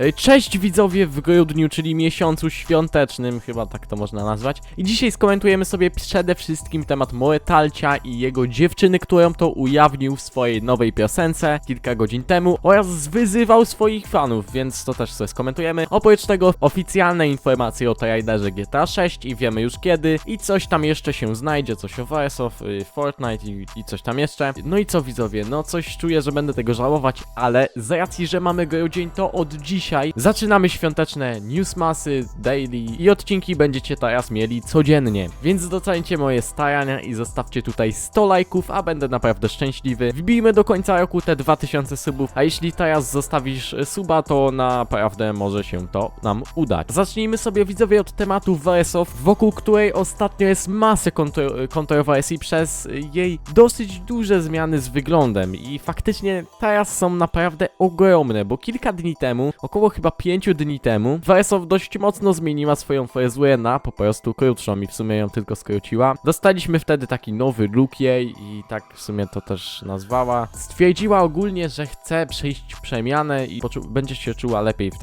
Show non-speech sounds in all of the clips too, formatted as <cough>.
E, Cześć widzowie w grudniu, czyli miesiącu świątecznym, chyba tak to można nazwać. I dzisiaj skomentujemy sobie przede wszystkim temat Moetalcia i jego dziewczyny, którą to ujawnił w swojej nowej piosence kilka godzin temu oraz wyzywał swoich fanów, więc to też sobie skomentujemy. Oprócz tego oficjalne informacje o trailerze GTA 6 i wiemy już kiedy i coś tam jeszcze się znajdzie, coś o Warsow, y, Fortnite i, i coś tam jeszcze. No i co widzowie, no coś czuję, że będę tego żałować, ale z racji, że mamy grudzień, to od dzisiaj zaczynamy świąteczne newsmasy, daily i odcinki będziecie teraz mieli codziennie. Więc doceńcie moje starania i zostawcie tutaj 100 lajków, a będę naprawdę szczęśliwy. Wbijmy do końca roku te 2000 subów, a jeśli teraz zostawisz suba, to naprawdę może się to nam udać. Zacznijmy sobie widzowie od tematu Warsow, wokół której ostatnio jest masę kontro kontrowersji przez jej dosyć duże zmiany z wyglądem i faktycznie teraz są naprawdę ogromne, bo kilka dni temu, około chyba 5 dni temu, Warsow dość mocno zmieniła swoją fryzurę na po prostu krótszą i w sumie ją tylko skróciła. Dostaliśmy wtedy taki nowy look jej i tak w sumie to też nazwała. Stwierdziła ogólnie, że chce przejść przemianę i będzie się czuła lepiej w,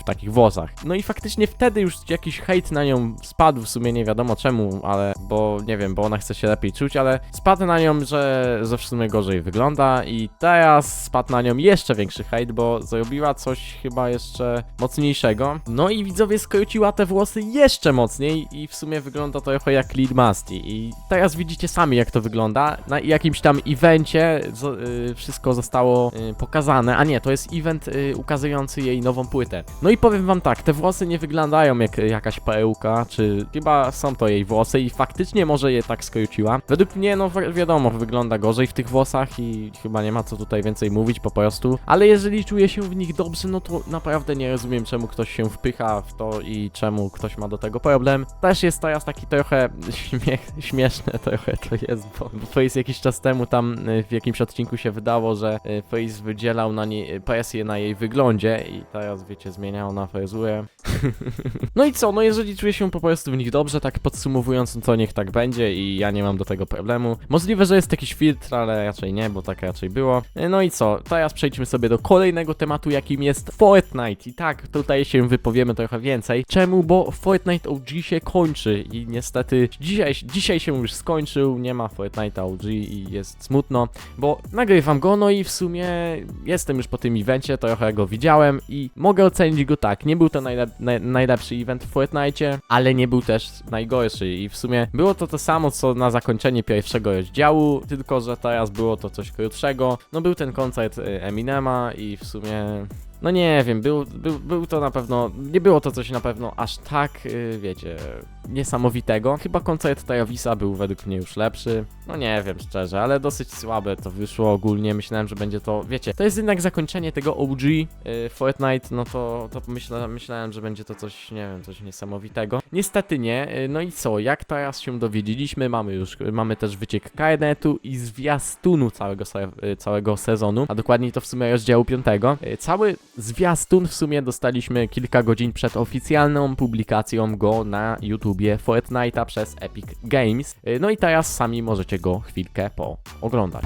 w takich włosach. No i faktycznie wtedy już jakiś hejt na nią spadł, w sumie nie wiadomo czemu, ale bo nie wiem, bo ona chce się lepiej czuć, ale spadł na nią, że, że w sumie gorzej wygląda i teraz spadł na nią jeszcze większy hejt, bo zrobiła coś chyba jeszcze mocniejszego. No i widzowie skróciła te włosy jeszcze mocniej i w sumie wygląda to trochę jak Lil Masti i teraz widzicie sami jak to wygląda. Na jakimś tam evencie zo- y, wszystko zostało y, pokazane, a nie, to jest event y, ukazujący jej nową płytę. No i powiem wam tak, te włosy nie wyglądają jak jakaś perełka, czy chyba są to jej włosy i faktycznie może je tak skróciła. Według mnie, no wi- wiadomo, wygląda gorzej w tych włosach i chyba nie ma co tutaj więcej mówić po prostu, ale jeżeli czuje się w nich dobrze, no to naprawdę nie rozumiem czemu ktoś się wpycha w to i czemu ktoś ma do tego problem. Też jest teraz taki trochę <laughs> śmiech, śmieszne trochę to jest, bo, Face jakiś czas temu tam y, w jakimś odcinku się wydało, że y, Face wydzielał na niej presję na jej wyglądzie i teraz wiecie, zmieniał na fryzurę. <laughs> no i co, no jeżeli czuje się po prostu w nich dobrze, tak podsumowując, no to niech tak będzie i ja nie mam do tego problemu. Możliwe, że jest jakiś filtr, ale raczej nie, bo tak raczej było. No i co, teraz przejdźmy sobie do kolejnego tematu, jakim jest Fortnite. I tak, tutaj się wypowiemy trochę więcej. Czemu? Bo Fortnite OG się kończy i niestety dzisiaj, dzisiaj się już skończył, nie ma Fortnite OG i jest smutno, bo nagrywam go, no i w sumie jestem już po tym evencie, trochę go widziałem i mogę ocenić go tak. Nie był to najlep naj najlepszy event w Fortnite, ale nie był też najgorszy i w sumie było to to samo, co na zakończenie pierwszego rozdziału, tylko że teraz było to coś krótszego. No był ten koncert y, Eminema i w sumie no nie wiem, był, był, był to na pewno, nie było to coś na pewno aż tak, yy, wiecie, niesamowitego. Chyba koncert Travisa był według mnie już lepszy. No nie wiem szczerze, ale dosyć słabe to wyszło ogólnie. Myślałem, że będzie to, wiecie, to jest jednak zakończenie tego OG yy, Fortnite, no to, to myśla, myślałem, że będzie to coś, nie wiem, coś niesamowitego. Niestety nie. Yy, no i co, jak teraz się dowiedzieliśmy, mamy już, mamy też wyciek karnetu i zwiastunu całego, se, yy, całego sezonu, a dokładniej to w sumie rozdziału 5. Yy, cały zwiastun w sumie dostaliśmy kilka godzin przed oficjalną publikacją go na YouTubie Fortnite'a przez Epic Games. Yy, No i teraz sami możecie go chwilkę pooglądać.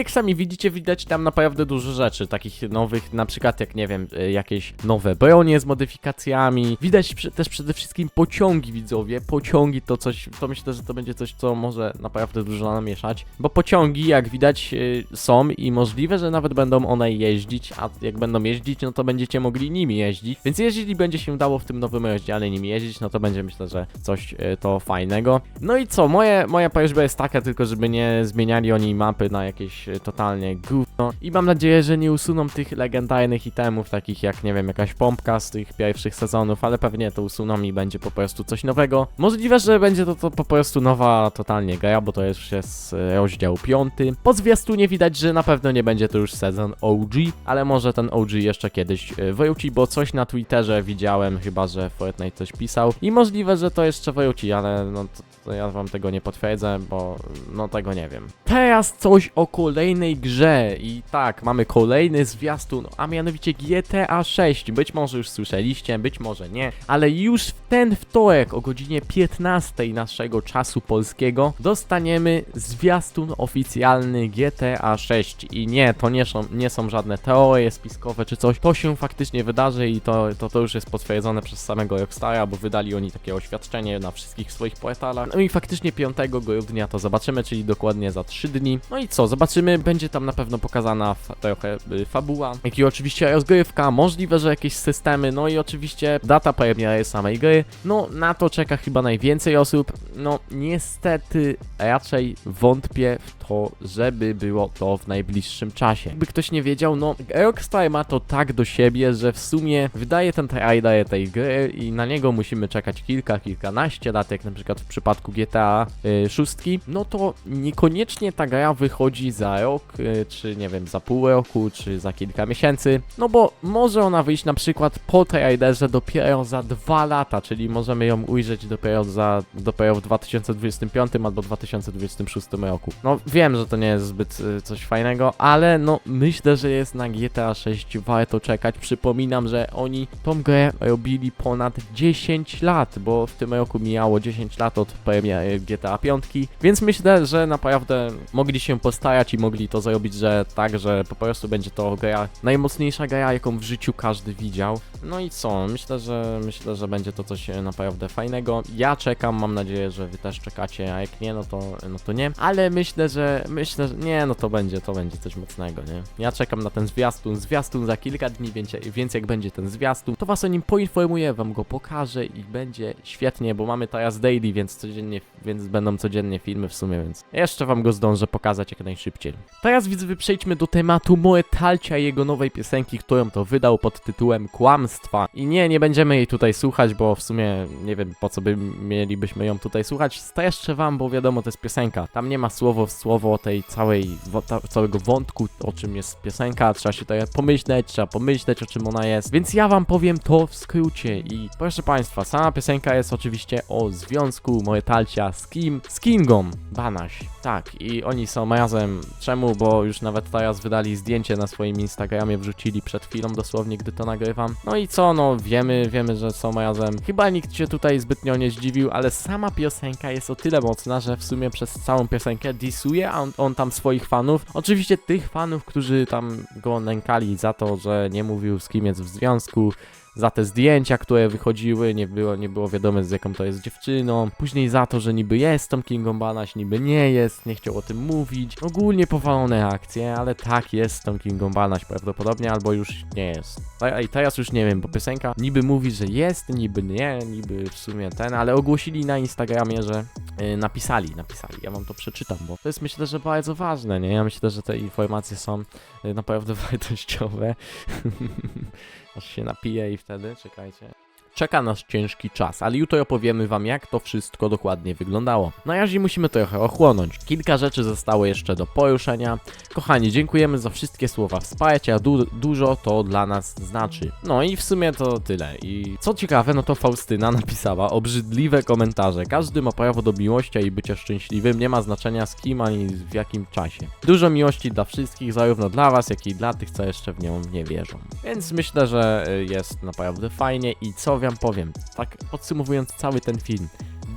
Jak sami widzicie, widać tam naprawdę dużo rzeczy, takich nowych, na przykład jak, nie wiem, y, jakieś nowe bronie z modyfikacjami. Widać też przede wszystkim pociągi, widzowie. Pociągi to coś, to myślę, że to będzie coś, co może naprawdę dużo namieszać, bo pociągi, jak widać, y, są i możliwe, że nawet będą one jeździć, a jak będą jeździć, no to będziecie mogli nimi jeździć. Więc jeżeli będzie się dało w tym nowym rozdziale nimi jeździć, no to będzie myślę, że coś y, to fajnego. No i co, moje, moja prośba jest taka tylko, żeby nie zmieniali oni mapy na jakieś totalnie gówno. I mam nadzieję, że nie usuną tych legendarnych itemów, takich jak, nie wiem, jakaś pompka z tych pierwszych sezonów, ale pewnie to usuną i będzie po prostu coś nowego. Możliwe, że będzie to, to po prostu nowa totalnie gra, bo to już jest y, rozdział piąty. Po zwiastunie widać, że na pewno nie będzie to już sezon OG, ale może ten OG jeszcze kiedyś y, wróci, bo coś na Twitterze widziałem, chyba, że Fortnite coś pisał i możliwe, że to jeszcze wróci, ale no to, to ja wam tego nie potwierdzę, bo no tego nie wiem. Teraz coś o kolejnej grze i tak, mamy kolejny zwiastun, a mianowicie GTA 6. Być może już słyszeliście, być może nie, ale już w ten wtorek o godzinie 15 naszego czasu polskiego dostaniemy zwiastun oficjalny GTA 6 i nie, to nie są, nie są żadne teorie spiskowe czy coś, to się faktycznie wydarzy i to, to, to już jest potwierdzone przez samego Rockstara, bo wydali oni takie oświadczenie na wszystkich swoich portalach. No i faktycznie 5 grudnia to zobaczymy, czyli dokładnie za 3 dni. No i co, zobaczymy, będzie tam na pewno pokazana fa trochę y, fabuła, jak i oczywiście rozgrywka, możliwe, że jakieś systemy, no i oczywiście data premiery samej gry. No na to czeka chyba najwięcej osób. No niestety raczej wątpię w to, żeby było to w najbliższym czasie. Jakby ktoś nie wiedział, no Rockstar ma to tak do siebie, że w sumie wydaje ten trailer tej gry i na niego musimy czekać kilka, kilkanaście lat, jak na przykład w przypadku GTA y, 6, no to niekoniecznie ta gra wychodzi za rok, y, czy nie wiem, za pół roku, czy za kilka miesięcy, no bo może ona wyjść na przykład po trailerze dopiero za dwa lata, czyli możemy ją ujrzeć dopiero za, dopiero w 2025 albo 2026 roku. No wiem, że to nie jest zbyt y, coś fajnego, ale no myślę, że jest na GTA 6 warto czekać. Przypominam, że oni tą grę robili ponad 10 lat, bo w tym roku mijało 10 lat od premiery GTA 5, więc myślę, że naprawdę mogli się postarać i mogli to zrobić, że tak, że po prostu będzie to gra, najmocniejsza gra, jaką w życiu każdy widział. No i co, myślę, że myślę, że będzie to coś naprawdę fajnego. Ja czekam, mam nadzieję, że wy też czekacie, a jak nie, no to, no to nie. Ale myślę, że myślę, że nie, no to będzie, to będzie coś mocnego, nie? Ja czekam na ten zwiastun, zwiastun za kilka dni, więc, więc jak będzie ten zwiastun, to was o nim poinformuję, wam go pokażę i będzie świetnie, bo mamy teraz daily, więc codziennie, więc będą codziennie filmy w sumie, więc jeszcze wam go zdążę pokazać jak najszybciej. Teraz widzowie przejdźmy do tematu Moetalcia i jego nowej piosenki, którą to wydał pod tytułem Kłamstwa. I nie, nie będziemy jej tutaj słuchać, bo w sumie nie wiem po co by mielibyśmy ją tutaj słuchać. Streszczę wam, bo wiadomo to jest piosenka. Tam nie ma słowo w słowo tej całej, ta, całego wątku, o czym jest piosenka. Trzeba się tutaj pomyśleć, trzeba pomyśleć o czym ona jest. Więc ja wam powiem to w skrócie. I proszę państwa, sama piosenka jest oczywiście o związku Moetalcia z kim? Z Kingą Banaś. Tak, i oni są razem. Czemu? Bo już nawet teraz wydali zdjęcie na swoim Instagramie, wrzucili przed chwilą dosłownie, gdy to nagrywam. No i co, no wiemy, wiemy, że są razem. Chyba nikt się tutaj zbytnio nie zdziwił, ale sama piosenka jest o tyle mocna, że w sumie przez całą piosenkę disuje on, on tam swoich fanów. Oczywiście tych fanów, którzy tam go nękali za to, że nie mówił z kim jest w związku, za te zdjęcia, które wychodziły, nie było, nie było wiadome z jaką to jest dziewczyną, później za to, że niby jest tą Kingą Banaś, niby nie jest, nie chciał o tym mówić, ogólnie powalone akcje, ale tak jest tą Kingą Banaś prawdopodobnie, albo już nie jest. I teraz już nie wiem, bo piosenka niby mówi, że jest, niby nie, niby w sumie ten, ale ogłosili na Instagramie, że yy, napisali, napisali, ja wam to przeczytam, bo to jest myślę, że bardzo ważne, nie? Ja myślę, że te informacje są yy, naprawdę <laughs> wartościowe. <laughs> Się napiję i wtedy, czekajcie. Czeka nas ciężki czas, ale jutro opowiemy wam jak to wszystko dokładnie wyglądało. Na razie musimy trochę ochłonąć. Kilka rzeczy zostało jeszcze do poruszenia. Kochani, dziękujemy za wszystkie słowa wsparcia, du dużo to dla nas znaczy. No i w sumie to tyle. I co ciekawe, no to Faustyna napisała obrzydliwe komentarze. Każdy ma prawo do miłości i bycia szczęśliwym, nie ma znaczenia z kim ani w jakim czasie. Dużo miłości dla wszystkich, zarówno dla was, jak i dla tych, co jeszcze w nią nie wierzą. Więc myślę, że y, jest naprawdę fajnie i co wam powiem, tak podsumowując cały ten film.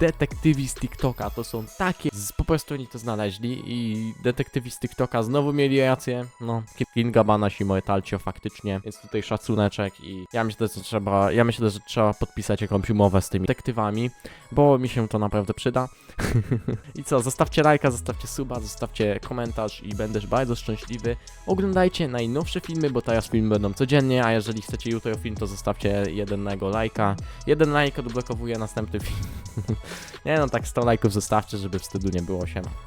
Detektywi z TikToka. To są takie, z, po prostu oni to znaleźli i detektywi z TikToka znowu mieli rację. No, Kinga Banasi, moje talcio faktycznie. Jest tutaj szacuneczek i ja myślę, że trzeba, ja myślę, że trzeba podpisać jakąś umowę z tymi detektywami, bo mi się to naprawdę przyda. <laughs> I co, zostawcie lajka, zostawcie suba, zostawcie komentarz i będę bardzo szczęśliwy. Oglądajcie najnowsze filmy, bo teraz filmy będą codziennie, a jeżeli chcecie jutro film, to zostawcie jednego lajka. Jeden lajk odblokowuje następny film. <laughs> nie no, tak 100 lajków zostawcie, żeby wstydu nie było, siema.